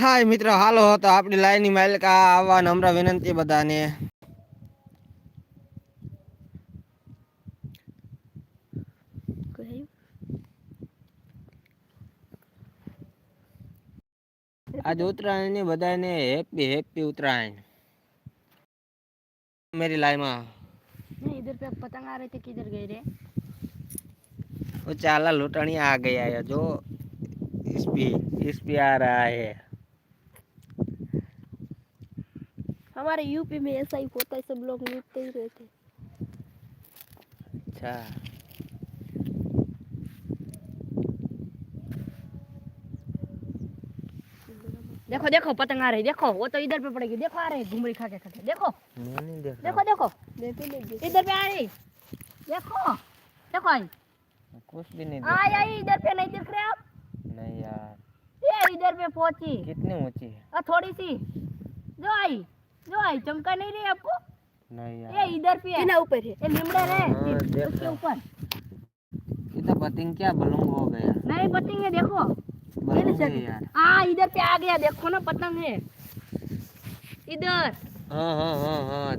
હાય મિત્રો હાલો તો આપણી લાઈનની માલિકા આવવા નમ્ર વિનંતી બધાને આજ ઉત્તરાયણ ની બધાને હેપી હેપી ઉત્તરાયણ मेरी लाइन में नहीं इधर पे पतंग आ रहे थे किधर गए रे वो चाला लुटनिया आ गया है जो इस पे इस पे आ रहा है हमारे यूपी में ऐसा ही होता है सब लोग लूटते ही रहते अच्छा। देखो देखो पतंग आ रही देखो वो तो इधर पे पड़ेगी देखो आ रही घुमड़ी खा के खा के देखो। मैं नहीं देख देखो देखो। इधर पे आ रही देखो देखो आई। कुछ भी नहीं आई आई इधर पे नहीं दिख रहे आप? नहीं यार। ये इधर पे पहुँची। कितनी ऊँची है? और थोड़ी सी। आई चमका नहीं रही आपको? नहीं यार। ये इधर पे है। ऊपर है? ये लिमड़ा है। हाँ, उसके ऊपर। ये तो पतंग क्या? बलूंग हो गया। नहीं पतंग है देखो। बलूंग है यार। हाँ इधर पे आ गया। देखो ना पतंग है। इधर। हाँ हाँ हाँ हाँ।